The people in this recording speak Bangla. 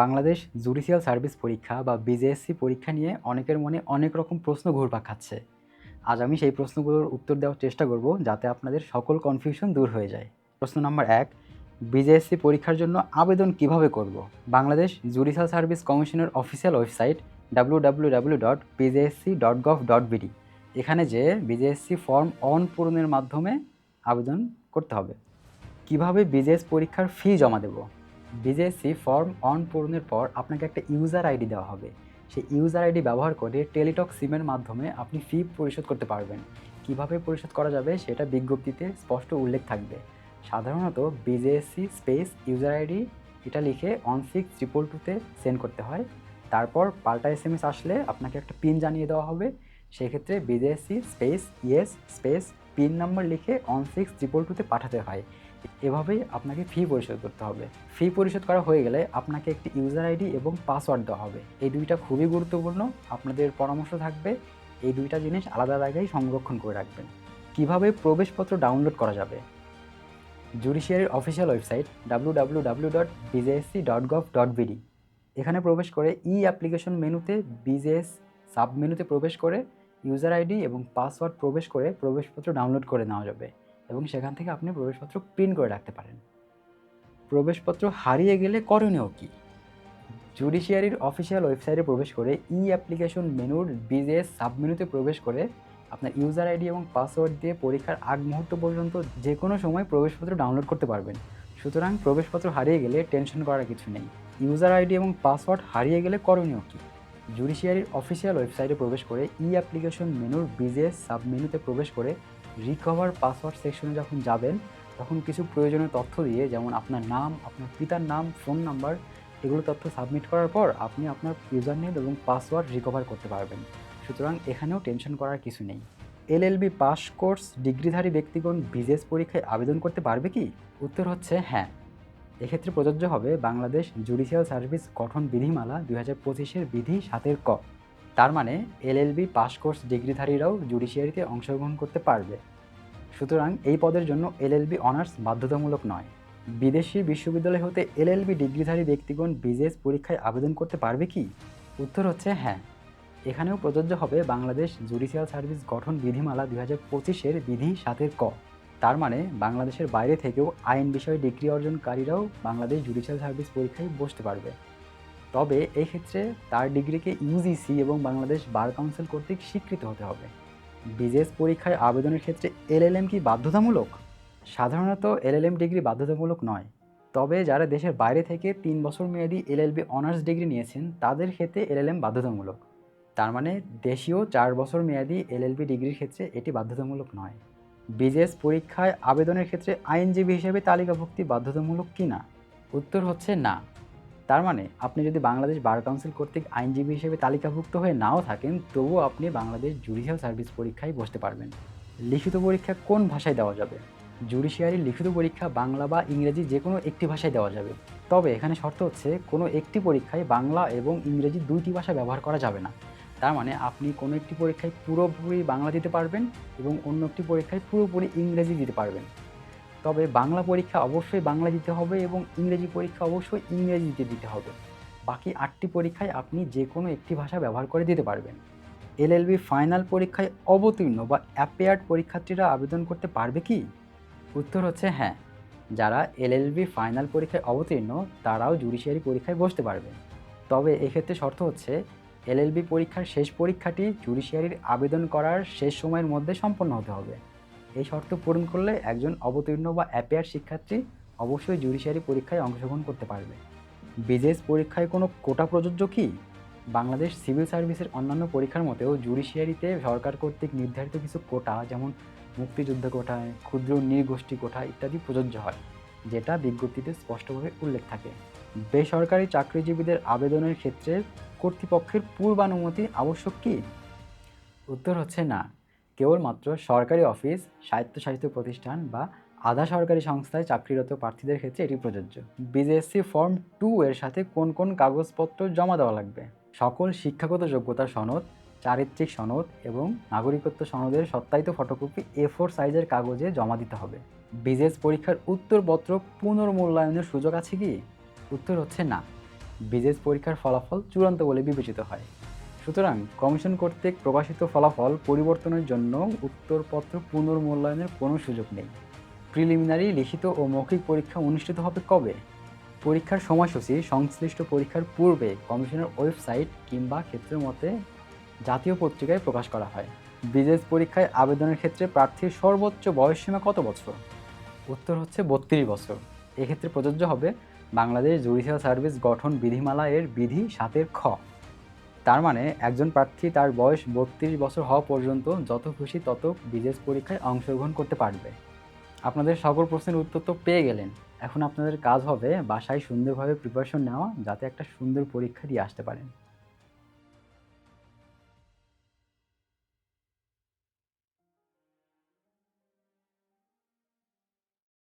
বাংলাদেশ জুডিশিয়াল সার্ভিস পরীক্ষা বা বিজেএসসি পরীক্ষা নিয়ে অনেকের মনে অনেক রকম প্রশ্ন ঘুরপাক খাচ্ছে। আজ আমি সেই প্রশ্নগুলোর উত্তর দেওয়ার চেষ্টা করব যাতে আপনাদের সকল কনফিউশন দূর হয়ে যায়। প্রশ্ন নম্বর এক বিজেএসসি পরীক্ষার জন্য আবেদন কীভাবে করব? বাংলাদেশ জুডিশিয়াল সার্ভিস কমিশনের official website W dot BJSC dot gov dot BD এখানে যে বিজেএসসি ফর্ম অন পূরণের মাধ্যমে আবেদন করতে হবে। কীভাবে বিজেএস পরীক্ষার ফি জমা দেব? বিজেএসসি ফর্ম অন পূরণের পর আপনাকে একটা ইউজার আইডি দেওয়া হবে। সেই ইউজার আইডি ব্যবহার করে টেলিটক সিমের মাধ্যমে আপনি ফি পরিশোধ করতে পারবেন। কীভাবে পরিশোধ করা যাবে সেটা বিজ্ঞপ্তিতে স্পষ্ট উল্লেখ থাকবে। সাধারণত বিজেএসসি স্পেস ইউজার আইডি এটা লিখে অন সিক্স ট্রিপল টুতে সেন্ড করতে হয়। তারপর পাল্টা এস এম এস আসলে আপনাকে একটা পিন জানিয়ে দেওয়া হবে। সেক্ষেত্রে BJSC space yes space pin number লিখে অন সিক্স ট্রিপল টুতে পাঠাতে হয়। এভাবেই আপনাকে ফি পরিশোধ করতে হবে। ফি পরিশোধ করা হয়ে গেলে আপনাকে একটি ইউজার আইডি এবং পাসওয়ার্ড দেওয়া হবে। এই দুইটা খুবই গুরুত্বপূর্ণ। আপনাদের পরামর্শ থাকবে। এই দুইটা জিনিস আলাদা জায়গায় সংরক্ষণ করে রাখবেন। কীভাবে প্রবেশপত্র ডাউনলোড করা যাবে? জুডিশিয়ারির official website W W dot dot dot এখানে প্রবেশ করে ই অ্যাপ্লিকেশন মেনুতে বিজেএস সাব মেনুতে প্রবেশ করে ইউজার আইডি এবং পাসওয়ার্ড প্রবেশ করে প্রবেশপত্র ডাউনলোড করে নেওয়া যাবে এবং সেখান থেকে আপনি প্রবেশপত্র প্রিন্ট করে রাখতে পারেন। প্রবেশপত্র হারিয়ে গেলে করণীয় কী? জুডিশিয়ারির অফিসিয়াল ওয়েবসাইটে প্রবেশ করে ই অ্যাপ্লিকেশন মেনুর বিজেএস সাব মেনুতে প্রবেশ করে আপনার ইউজার আইডি এবং পাসওয়ার্ড দিয়ে পরীক্ষার আগ মুহূর্ত পর্যন্ত যে কোনো সময় প্রবেশপত্র ডাউনলোড করতে পারবেন। সুতরাং প্রবেশপত্র হারিয়ে গেলে টেনশন করার কিছু নেই। ইউজার আইডি এবং পাসওয়ার্ড হারিয়ে গেলে করণীয় কী? জুডিশিয়ারির অফিসিয়াল ওয়েবসাইটে প্রবেশ করে ই অ্যাপ্লিকেশন মেনুর বিজেএস সাব মেনুতে প্রবেশ করে রিকভার পাসওয়ার্ড সেকশনে যখন যাবেন, তখন কিছু প্রয়োজনীয় তথ্য দিয়ে, যেমন আপনার নাম, আপনার পিতার নাম ফোন নাম্বার এগুলো তথ্য সাবমিট করার পর আপনি আপনার ইউজার নেম এবং পাসওয়ার্ড রিকভার করতে পারবেন। সুতরাং এখানেও টেনশন করার কিছু নেই। এলএলবি পাস কোর্স ডিগ্রিধারী ব্যক্তিগণ বিজেস পরীক্ষায় আবেদন করতে পারবে কি? উত্তর হচ্ছে হ্যাঁ। এক্ষেত্রে প্রযোজ্য হবে বাংলাদেশ জুডিশিয়াল সার্ভিস গঠন বিধিমালা দুই হাজার পঁচিশের বিধি সাতের ক। তার মানে এলএলবি পাস কোর্স ডিগ্রিধারীরাও জুডিশিয়ারিতে অংশগ্রহণ করতে পারবে। সুতরাং এই পদের জন্য এলএলবি অনার্স বাধ্যতামূলক নয়। বিদেশি বিশ্ববিদ্যালয় হতে এলএলবি ডিগ্রিধারী ব্যক্তিগণ বিজেএস পরীক্ষায় আবেদন করতে পারবে কি? উত্তর হচ্ছে হ্যাঁ। এখানেও প্রযোজ্য হবে বাংলাদেশ জুডিশিয়াল সার্ভিস গঠন বিধিমালা দুই হাজার পঁচিশের বিধি সাতের ক। তার মানে বাংলাদেশের বাইরে থেকেও আইন বিষয়ে ডিগ্রি অর্জনকারীরাও বাংলাদেশ জুডিশিয়াল সার্ভিস পরীক্ষায় বসতে পারবে। তবে এই ক্ষেত্রে তার ডিগ্রিকে ইউজিসি এবং বাংলাদেশ বার কাউন্সিল কর্তৃক স্বীকৃত হতে হবে। বিজেএস পরীক্ষায় আবেদনের ক্ষেত্রে এলএলএম কি বাধ্যতামূলক? সাধারণত এলএলএম ডিগ্রি বাধ্যতামূলক নয়। তবে যারা দেশের বাইরে থেকে তিন বছর মেয়াদি এলএলবি অনার্স ডিগ্রি নিয়েছেন, তাদের ক্ষেত্রে এলএলএম বাধ্যতামূলক। তার মানে দেশীয় চার বছর মেয়াদি এলএলবি ডিগ্রির ক্ষেত্রে এটি বাধ্যতামূলক নয়। বিজেএস পরীক্ষায় আবেদনের ক্ষেত্রে আইনজীবী হিসেবে তালিকাভুক্তি বাধ্যতামূলক কি না? উত্তর হচ্ছে না। তার মানে আপনি যদি বাংলাদেশ বার কাউন্সিল কর্তৃক আইনজীবী হিসেবে তালিকাভুক্ত হয়ে নাও থাকেন, তবুও আপনি বাংলাদেশ জুডিশিয়াল সার্ভিস পরীক্ষায় বসতে পারবেন। লিখিত পরীক্ষা কোন ভাষায় দেওয়া যাবে? জুডিশিয়ারি লিখিত পরীক্ষা বাংলা বা ইংরেজি যে কোনো একটি ভাষায় দেওয়া যাবে। তবে এখানে শর্ত হচ্ছে, কোনো একটি পরীক্ষায় বাংলা এবং ইংরেজি দুইটি ভাষা ব্যবহার করা যাবে না। তার মানে আপনি কোনো একটি পরীক্ষায় পুরোপুরি বাংলা দিতে পারবেন এবং অন্য একটি পরীক্ষায় পুরোপুরি ইংরেজি দিতে পারবেন। তবে বাংলা পরীক্ষা অবশ্যই বাংলা দিতে হবে এবং ইংরেজি পরীক্ষা অবশ্যই ইংরেজিতে দিতে হবে। বাকি আটটি পরীক্ষায় আপনি যে কোনো একটি ভাষা ব্যবহার করে দিতে পারবেন। এলএলবি ফাইনাল পরীক্ষায় অবতীর্ণ বা অ্যাপেয়ার্ড পরীক্ষার্থীরা আবেদন করতে পারবে কি? উত্তর হচ্ছে হ্যাঁ। যারা এলএলবি ফাইনাল পরীক্ষায় অবতীর্ণ, তারাও জুডিশিয়ারি পরীক্ষায় বসতে পারবে। তবে এক্ষেত্রে শর্ত হচ্ছে এলএলবি পরীক্ষার শেষ পরীক্ষাটি জুডিশিয়ারির আবেদন করার শেষ সময়ের মধ্যে সম্পন্ন হতে হবে। এই শর্ত পূরণ করলে একজন অবতীর্ণ বা অ্যাপেয়ার শিক্ষার্থী অবশ্যই জুডিশিয়ারি পরীক্ষায় অংশগ্রহণ করতে পারবে। বিজেএস পরীক্ষায় কোনো কোটা প্রযোজ্য কি? বাংলাদেশ সিভিল সার্ভিসের অন্যান্য পরীক্ষার মতেও জুডিশিয়ারিতে সরকার কর্তৃক নির্ধারিত কিছু কোটা, যেমন মুক্তিযুদ্ধ কোটায় ক্ষুদ্র নৃগোষ্ঠী কোটা ইত্যাদি প্রযোজ্য হয়, যেটা বিজ্ঞপ্তিতে স্পষ্টভাবে উল্লেখ থাকে। বেসরকারি চাকরিজীবীদের আবেদনের ক্ষেত্রে কর্তৃপক্ষের পূর্বানুমতি আবশ্যক কি? উত্তর হচ্ছে না। কেবলমাত্র সরকারি অফিস, স্বায়ত্তশাসিত প্রতিষ্ঠান বা আধা সরকারি সংস্থায় চাকরিরত প্রার্থীদের ক্ষেত্রে এটি প্রযোজ্য। বিজেএসসি ফর্ম টু এর সাথে কোন কোন কাগজপত্র জমা দেওয়া লাগবে? সকল শিক্ষাগত যোগ্যতা সনদ, চারিত্রিক সনদ এবং নাগরিকত্ব সনদের সত্যায়িত ফটোকপি এ ফোর সাইজের কাগজে জমা দিতে হবে। বিজেএস পরীক্ষার উত্তরপত্র পুনর্মূল্যায়নের সুযোগ আছে কি? উত্তর হচ্ছে না। বিজেস পরীক্ষার ফলাফল চূড়ান্ত বলে বিবেচিত হয়। সুতরাং কমিশন কর্তৃক প্রকাশিত ফলাফল পরিবর্তনের জন্য উত্তরপত্র পুনর্মূল্যায়নের কোনো সুযোগ নেই। প্রিলিমিনারি, লিখিত ও মৌখিক পরীক্ষা অনুষ্ঠিত হবে কবে? পরীক্ষার সময়সূচি, সংশ্লিষ্ট পরীক্ষার পূর্বে কমিশনের ওয়েবসাইট কিংবা ক্ষেত্রের মতে জাতীয় পত্রিকায় প্রকাশ করা হয়। বিজেস পরীক্ষায় আবেদনের ক্ষেত্রে প্রার্থীর সর্বোচ্চ বয়সসীমা কত বছর? উত্তর হচ্ছে বত্রিশ বছর। এক্ষেত্রে প্রযোজ্য হবে বাংলাদেশ জুডিশিয়াল সার্ভিস গঠন বিধিমালা এর বিধি সাতের খ। তার মানে একজন প্রার্থী তার বয়স বত্রিশ বছর হওয়া পর্যন্ত যত খুশি তত বিজেস পরীক্ষায় অংশগ্রহণ করতে পারবে। আপনাদের সকল প্রশ্নের উত্তর তো পেয়ে গেলেন। এখন আপনাদের কাজ হবে বাসায় সুন্দরভাবে প্রিপারেশন নেওয়া যাতে একটা সুন্দর পরীক্ষা দিয়ে আসতে পারেন।